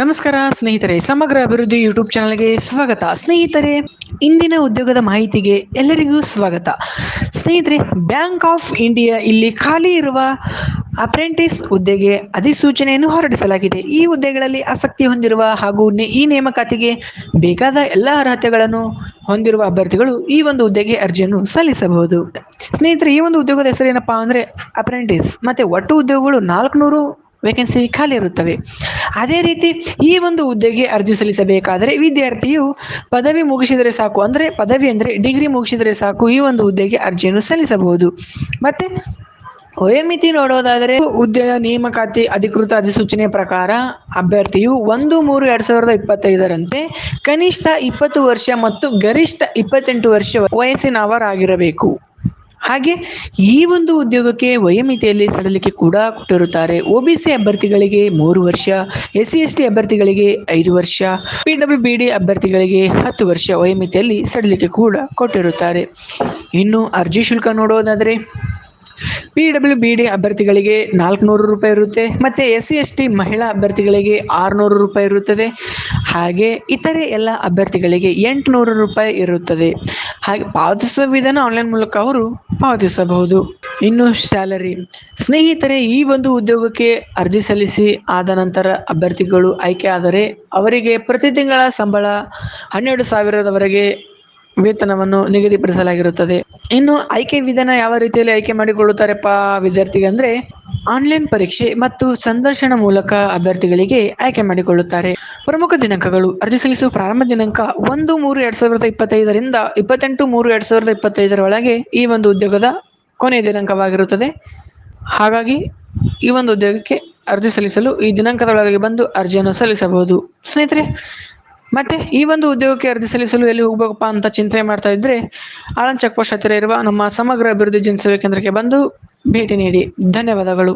ನಮಸ್ಕಾರ, ಸ್ನೇಹಿತರೆ. ಸಮಗ್ರ ಅಭಿವೃದ್ಧಿ ಯೂಟ್ಯೂಬ್ ಚಾನಲ್ಗೆ ಸ್ವಾಗತ. ಸ್ನೇಹಿತರೆ, ಇಂದಿನ ಉದ್ಯೋಗದ ಮಾಹಿತಿಗೆ ಎಲ್ಲರಿಗೂ ಸ್ವಾಗತ. ಸ್ನೇಹಿತರೆ, ಬ್ಯಾಂಕ್ ಆಫ್ ಇಂಡಿಯಾ ಇಲ್ಲಿ ಖಾಲಿ ಇರುವ ಅಪ್ರೆಂಟಿಸ್ ಹುದ್ದೆಗೆ ಅಧಿಸೂಚನೆಯನ್ನು ಹೊರಡಿಸಲಾಗಿದೆ. ಈ ಹುದ್ದೆಗಳಲ್ಲಿ ಆಸಕ್ತಿ ಹೊಂದಿರುವ ಹಾಗೂ ಈ ನೇಮಕಾತಿಗೆ ಬೇಕಾದ ಎಲ್ಲ ಅರ್ಹತೆಗಳನ್ನು ಹೊಂದಿರುವ ಅಭ್ಯರ್ಥಿಗಳು ಈ ಒಂದು ಹುದ್ದೆಗೆ ಅರ್ಜಿಯನ್ನು ಸಲ್ಲಿಸಬಹುದು. ಸ್ನೇಹಿತರೆ, ಈ ಒಂದು ಉದ್ಯೋಗದ ಹೆಸರೇನಪ್ಪಾ ಅಂದ್ರೆ ಅಪ್ರೆಂಟಿಸ್. ಮತ್ತೆ ಒಟ್ಟು ಉದ್ಯೋಗಗಳು ನಾಲ್ಕುನೂರು ವೇಕೆನ್ಸಿ ಖಾಲಿ ಇರುತ್ತವೆ. ಅದೇ ರೀತಿ ಈ ಒಂದು ಹುದ್ದೆಗೆ ಅರ್ಜಿ ಸಲ್ಲಿಸಬೇಕಾದರೆ ವಿದ್ಯಾರ್ಥಿಯು ಪದವಿ ಮುಗಿಸಿದರೆ ಸಾಕು, ಅಂದರೆ ಪದವಿ ಅಂದರೆ ಡಿಗ್ರಿ ಮುಗಿಸಿದರೆ ಸಾಕು, ಈ ಒಂದು ಹುದ್ದೆಗೆ ಅರ್ಜಿಯನ್ನು ಸಲ್ಲಿಸಬಹುದು. ಮತ್ತೆ ವಯೋಮಿತಿ ನೋಡೋದಾದರೆ ಹುದ್ದೆಯ ನೇಮಕಾತಿ ಅಧಿಕೃತ ಅಧಿಸೂಚನೆ ಪ್ರಕಾರ ಅಭ್ಯರ್ಥಿಯು ಒಂದು ಮೂರು ಎರಡ್ ಸಾವಿರದ ಇಪ್ಪತ್ತೈದರಂತೆ ಕನಿಷ್ಠ ಇಪ್ಪತ್ತು ವರ್ಷ ಮತ್ತು ಗರಿಷ್ಠ ಇಪ್ಪತ್ತೆಂಟು ವರ್ಷ ವಯಸ್ಸಿನವರಾಗಿರಬೇಕು. ಹಾಗೆ ಈ ಒಂದು ಉದ್ಯೋಗಕ್ಕೆ ವಯೋಮಿತಿಯಲ್ಲಿ ಸಡಲಿಕೆ ಕೂಡ ಕೊಟ್ಟಿರುತ್ತಾರೆ. ಒಬಿಸಿ ಅಭ್ಯರ್ಥಿಗಳಿಗೆ ಮೂರು ವರ್ಷ ಎಸ್ ಸಿ ಎಸ್ ಟಿ ಅಭ್ಯರ್ಥಿಗಳಿಗೆ ಐದು ವರ್ಷ ಪಿ ಡಬ್ಲ್ಯೂ ಬಿ ಡಿ ಅಭ್ಯರ್ಥಿಗಳಿಗೆ ಹತ್ತು ವರ್ಷ ವಯೋಮಿತಿಯಲ್ಲಿ ಸಡಲಿಕೆ ಕೂಡ ಕೊಟ್ಟಿರುತ್ತಾರೆ. ಇನ್ನು ಅರ್ಜಿ ಶುಲ್ಕ ನೋಡೋದಾದರೆ ಪಿ ಡಬ್ಲ್ಯೂ ಬಿ ಡಿ ಅಭ್ಯರ್ಥಿಗಳಿಗೆ ನಾಲ್ಕುನೂರು ರೂಪಾಯಿ ಇರುತ್ತೆ, ಮತ್ತು ಎಸ್ ಸಿ ಎಸ್ ಟಿ ಮಹಿಳಾ ಅಭ್ಯರ್ಥಿಗಳಿಗೆ ಆರುನೂರು ರೂಪಾಯಿ ಇರುತ್ತದೆ. ಹಾಗೆ ಇತರೆ ಎಲ್ಲ ಅಭ್ಯರ್ಥಿಗಳಿಗೆ ಎಂಟುನೂರು ರೂಪಾಯಿ ಇರುತ್ತದೆ. ಹಾಗೆ ಪಾವತಿಸುವ ವಿಧಾನ ಆನ್ಲೈನ್ ಮೂಲಕ ಅವರು ಪಾವತಿಸಬಹುದು. ಇನ್ನು ಸ್ಯಾಲರಿ ಸ್ನೇಹಿತರೆ, ಈ ಒಂದು ಉದ್ಯೋಗಕ್ಕೆ ಅರ್ಜಿ ಸಲ್ಲಿಸಿ ಆದ ನಂತರ ಅಭ್ಯರ್ಥಿಗಳು ಆಯ್ಕೆ ಆದರೆ ಅವರಿಗೆ ಪ್ರತಿ ತಿಂಗಳ ಸಂಬಳ ಹನ್ನೆರಡು ಸಾವಿರದವರೆಗೆ ವೇತನವನ್ನು ನಿಗದಿಪಡಿಸಲಾಗಿರುತ್ತದೆ. ಇನ್ನು ಆಯ್ಕೆ ವಿಧಾನ ಯಾವ ರೀತಿಯಲ್ಲಿ ಆಯ್ಕೆ ಮಾಡಿಕೊಳ್ಳುತ್ತಾರೆಪ್ಪ ವಿದ್ಯಾರ್ಥಿಗೆ ಅಂದ್ರೆ ಆನ್ಲೈನ್ ಪರೀಕ್ಷೆ ಮತ್ತು ಸಂದರ್ಶನ ಮೂಲಕ ಅಭ್ಯರ್ಥಿಗಳಿಗೆ ಆಯ್ಕೆ ಮಾಡಿಕೊಳ್ಳುತ್ತಾರೆ. ಪ್ರಮುಖ ದಿನಾಂಕಗಳು ಅರ್ಜಿ ಸಲ್ಲಿಸುವ ಪ್ರಾರಂಭ ದಿನಾಂಕ ಒಂದು ಮೂರು ಎರಡ್ ಸಾವಿರದ ಇಪ್ಪತ್ತೈದರಿಂದ ಇಪ್ಪತ್ತೆಂಟು ಮೂರು ಎರಡ್ ಸಾವಿರದ ಇಪ್ಪತ್ತೈದರ ಒಳಗೆ ಈ ಒಂದು ಉದ್ಯೋಗದ ಕೊನೆಯ ದಿನಾಂಕವಾಗಿರುತ್ತದೆ. ಹಾಗಾಗಿ ಈ ಒಂದು ಉದ್ಯೋಗಕ್ಕೆ ಅರ್ಜಿ ಸಲ್ಲಿಸಲು ಈ ದಿನಾಂಕದ ಒಳಗೆ ಬಂದು ಅರ್ಜಿಯನ್ನು ಸಲ್ಲಿಸಬಹುದು. ಸ್ನೇಹಿತರೆ ಮತ್ತೆ ಈ ಒಂದು ಉದ್ಯೋಗಕ್ಕೆ ಅರ್ಜಿ ಸಲ್ಲಿಸಲು ಎಲ್ಲಿ ಹೋಗ್ಬೇಕಪ್ಪ ಅಂತ ಚಿಂತನೆ ಮಾಡ್ತಾ ಇದ್ರೆ ಆಳನ್ ಚೆಕ್ ಪೋಸ್ಟ್ ಹತ್ತಿರ ಇರುವ ನಮ್ಮ ಸಮಗ್ರ ಅಭಿವೃದ್ಧಿ ಜನಸೇವೆ ಕೇಂದ್ರಕ್ಕೆ ಬಂದು ಭೇಟಿ ನೀಡಿ. ಧನ್ಯವಾದಗಳು.